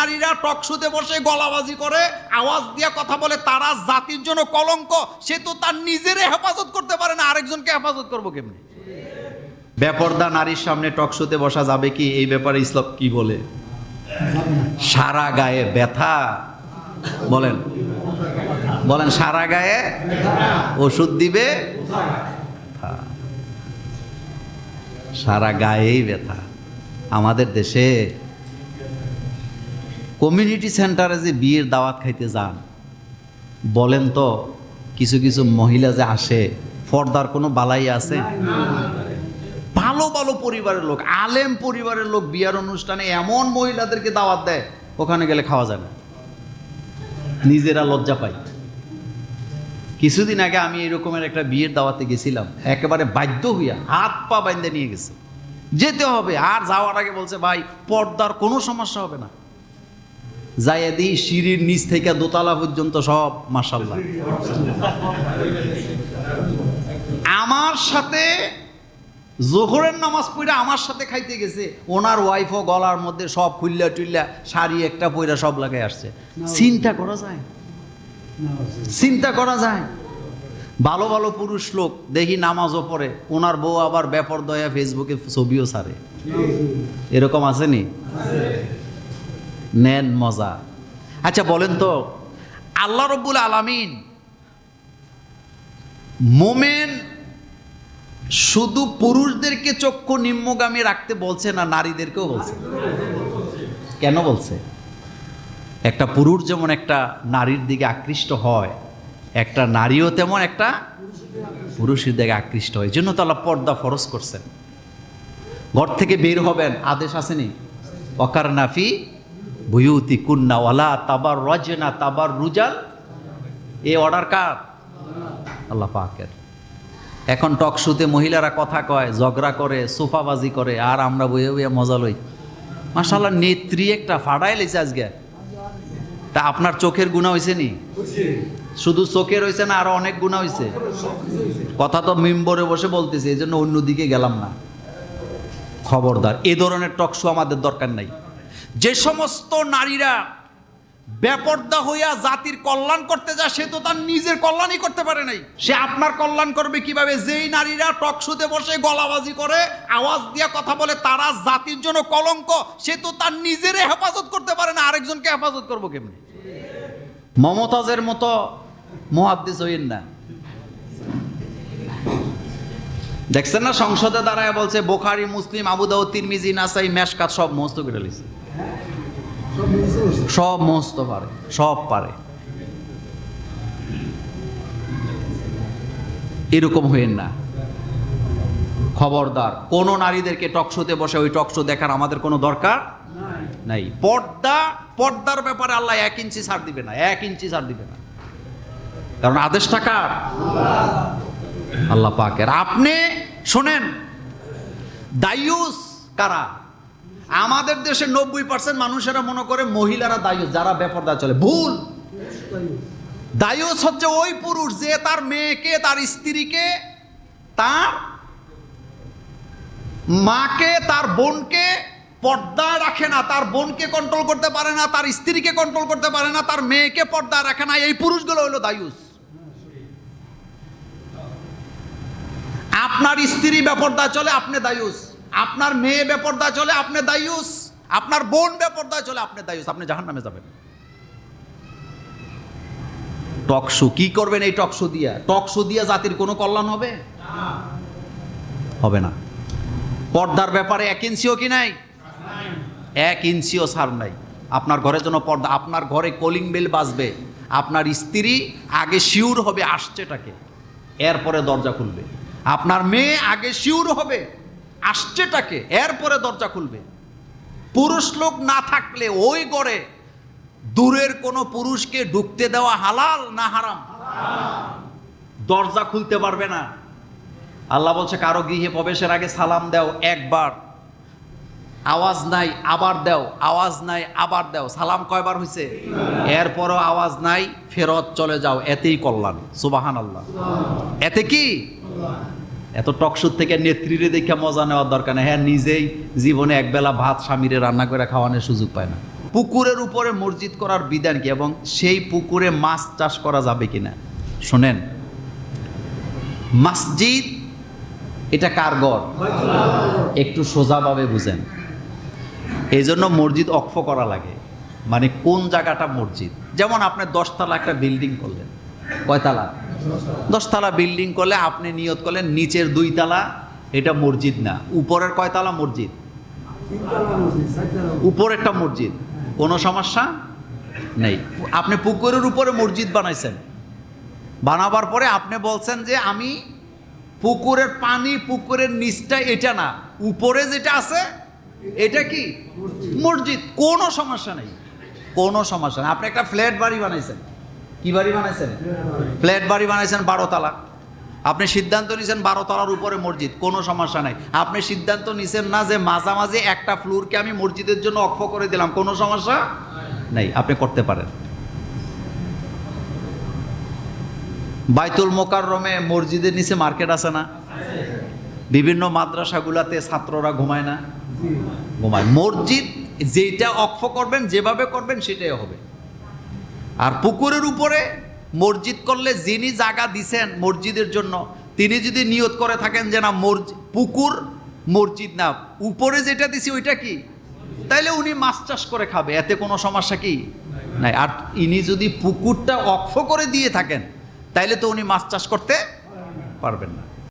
নারীরা টকশুতে বসে গলাবাজি করে, আওয়াজ দিয়ে কথা বলে, তারা জাতির জন্য কলঙ্ক, সে তো তার নিজেরে হেফাজত করতে পারে না, আরেকজনকে হেফাজত করব কেমনি? বেপর্দা নারীর সামনে টকশুতে বসা যাবে কি? এই ব্যাপারে ইসলাম কি বলে? সারা গায়ে ব্যথা। বলেন। বলেন, সারা গায়ে ওষুধ দিবে? সারা গায়েই ব্যথা। আমাদের দেশে কমিউনিটি সেন্টারে যে বিয়ের দাওয়াত খাইতে যান, বলেন তো, কিছু কিছু মহিলা যে আসে ফর্দার কোনো বালাই আছে? ভালো ভালো পরিবারের লোক, আলেম পরিবারের লোক বিয়ার অনুষ্ঠানে এমন মহিলাদেরকে দাওয়াত দেয়, ওখানে গেলে খাওয়া যায় না। নিজেরা লজ্জা পাই কিছুদিন আগে আমি এরকমের একটা বিয়ের দাওয়াতে গেছিলাম, একেবারে বাধ্য হইয়া হাত পা বাইন্দে নিয়ে গেছে। যেতে হবে, আর যাওয়ার আগে বলছে, ভাই, পর্দার কোনো সমস্যা হবে না। যাইয়া দিই সিঁড়ির নিচ থেকে দোতলা পর্যন্ত সব মাসাল্লাহ আমার সাথে জোহরের নামাজ পড়ে আমার সাথে খাইতে গেছে। ওনার ওয়াইফও গলার মধ্যে সব খুললা টুল্লা শাড়ি একটা পইরা সব লাগাই আসছে। চিন্তা করা যায়? চিন্তা করা যায়? ভালো ভালো পুরুষ লোক, দেখি নামাজও পড়ে। ওনার বউ আবার ব্যাপার দয়া ফেসবুকে ছবিও ছাড়ে। এরকম আসেনি নেন মজা। আচ্ছা বলেন তো, আল্লাহ রব্বুল আলামিন মোমেন শুধু পুরুষদেরকে চক্ষু নিম্নগামী রাখতে বলছে না নারীদেরকেও বলছে? কেন বলছে? একটা পুরুষ যেমন একটা নারীর দিকে আকৃষ্ট হয়, একটা নারীও তেমন একটা পুরুষের দিকে আকৃষ্ট হয়। জন্য তো আল্লাহ পর্দা ফরজ করছেন। ঘর থেকে বের হবেন, আদেশ আসেনি? অকার নাফি বুয়ুতি কুন্না ওয়ালা তাবার রজনা তাবার রুজাল এ অর্ডার কার? আল্লাহ পাকের। এখন টক শুতে মহিলারা কথা কয়, ঝগড়া করে, সোফাবাজি করে, আর আমরা বইয়ে বইয়ে মজা লই। মাসাল্লাহ নেত্রী একটা ফাড়াই লেছে আজকে। তা আপনার চোখের গুণা হয়েছে নি? শুধু চোখের হয়েছে না, আরও অনেক গুণা হয়েছে কথা তো মিম্বরে বসে বলতেছে, এই জন্য অন্যদিকে গেলাম না। খবরদার, এ ধরনের টকশো আমাদের দরকার নাই। যে সমস্ত নারীরা বেপর্দা হইয়া জাতির কল্যাণ করতে যায়, সে তো তার নিজের কল্যাণই করতে পারে নাই। সে আপনার কল্যাণ করবে কীভাবে? যেই নারীরা টকশুতে বসে, গলাবাজি করে, আওয়াজ দিয়া কথা বলে, তারা জাতির জন্য কলঙ্ক, সে তো তার নিজেরে হেফাজত করতে পারে না, আরেকজনকে হেফাজত করব কেমনি? মমতাজের মতো মহাদ্দেশ হইন না। দেখছেন না সংসদে দাঁড়ায় বলছে, বোখারি, মুসলিম আবুদাউ তিরমিজি, নাসাই, মেশকাত, সব মস্ত করে লিছে সব মস্ত পারে, সব পারে। এরকম হইন না। খবরদার, কোন নারীদেরকে টকশোতে বসে ওই টকশো দেখার আমাদের কোনো দরকার নাই। পর্দা, পর্দার ব্যাপারে আল্লাহ এক ইঞ্চি ছাড় দিবে না, এক ইঞ্চি ছাড় দিবে না। কারণ আদেশ টাকার আল্লাহ পাকের। আপনি শোনেন, দায়ুস কারা? আমাদের দেশে নব্বই পার্সেন্ট মানুষেরা মনে করে মহিলারা দায়ুস যারা বেপরদা চলে। ভুল। দায়ুস হচ্ছে ওই পুরুষ যে তার মেয়েকে, তার স্ত্রীকে, তার মাকে, তার বোনকে পর্দায় রাখে না। তার বোনকে কন্ট্রোল করতে পারে না, তার স্ত্রীকে কন্ট্রোল করতে পারে না, তার মেয়েকে পর্দায় রাখে না। এই পুরুষগুলো হলো দায়ুস আপনার স্ত্রী বেপর্দা চলে, আপনি দায়ুস আপনার মেয়ে বেপর্দা চলে, আপনি দায়ুস। আপনার বোন বেপর্দা চলে, আপনি দায়ুস। আপনি জাহান নামে যাবেন টকশো কি করবেন এই টকশো দিয়া? টকশো দিয়া জাতির কোনো কল্যাণ হবে? হবে না। পর্দার ব্যাপারে এক ইঞ্চিও কি নাই? এক ইঞ্চিও ছাড় নাই। আপনার ঘরের জন্য পর্দা, আপনার ঘরে কলিং বেল বাজবে। আপনার স্ত্রী আগে শিউর হবে আসছেটাকে এরপরে দরজা খুলবে। আপনার মেয়ে আগে শিউর হবে। আসছেটাকে, এরপরে দরজা খুলবে। পুরুষ লোক না থাকলে ওই গড়ে দূরের কোনো পুরুষকে ঢুকতে দেওয়া হালাল না হারাম? দরজা খুলতে পারবে না। আল্লাহ বলছে, কারও গৃহে প্রবেশের আগে সালাম দাও একবার। আওয়াজ নাই, আবার দাও। আওয়াজ নাই, আবার দাও। সালাম কয়বার হয়েছে এরপরও আওয়াজ নাই, ফেরত চলে যাও। এতেই কল্যাণ। সুবাহান আল্লাহ এতে কি? এত টকসুর থেকে নেত্রীরে দেখে মজা নেওয়ার দরকার নেই। হ্যাঁ নিজেই জীবনে একবেলা ভাত স্বামীরে রান্না করে খাওয়ানোর সুযোগ পায় না। পুকুরের উপরে মসজিদ করার বিধান কি এবং সেই পুকুরে মাছ চাষ করা যাবে কিনা? শোনেন, মসজিদ, এটা কার ঘর? একটু সোজাভাবে বুঝেন। এই জন্য মসজিদ অক্ষ করা লাগে। মানে কোন জায়গাটা মসজিদ? যেমন আপনি দশতলা একটা বিল্ডিং করলেন, কয়তলা? দশতলা বিল্ডিং করলে আপনি নিয়ত করলেন নিচের দুই তালা এটা মসজিদ না। উপরের কয়তলা মসজিদ? উপরেরটা মসজিদ। কোনো সমস্যা নেই। আপনি পুকুরের উপরে মসজিদ বানাইছেন। বানাবার পরে আপনি বলছেন যে আমি পুকুরের পানি পুকুরের নিচটা এটা না। উপরে যেটা আছে এটা কি? মসজিদ। কোনো সমস্যা নেই। কোনো সমস্যা নেই। আপনি একটা ফ্ল্যাট বাড়ি বানাইছেন। কি বাড়ি বানাইছেন? ফ্ল্যাট বাড়ি বানাইছেন বারো তালা আপনি সিদ্ধান্ত নিছেন বারো তলার উপরে মসজিদ, কোনো সমস্যা নাই। আপনি সিদ্ধান্ত নিছেন না যে মাঝামাঝি একটা ফ্লোরকে আমি মসজিদের জন্য অক্ষ করে দিলাম, কোনো সমস্যা নেই, আপনি করতে পারেন। বাইতুল মোকাররমে মসজিদের নিচে মার্কেট আছে না? বিভিন্ন মাদ্রাসাগুলাতে ছাত্ররা ঘুমায় না? ঘুমায়। মসজিদ যেটা অক্ষ করবেন, যেভাবে করবেন, সেটাই হবে। আর পুকুরের উপরে মসজিদ করলে যিনি জায়গা দিছেন মসজিদের জন্য, তিনি যদি নিয়ত করে থাকেন যে না পুকুর, মসজিদ না, উপরে যেটা দিছি ওইটা কি? তাইলে উনি মাছ চাষ করে খাবে, এতে কোনো সমস্যা কি? নাই। আর ইনি যদি পুকুরটা অক্ষ করে দিয়ে থাকেন, তাইলে তো উনি মাছ চাষ করতে পারবেন না।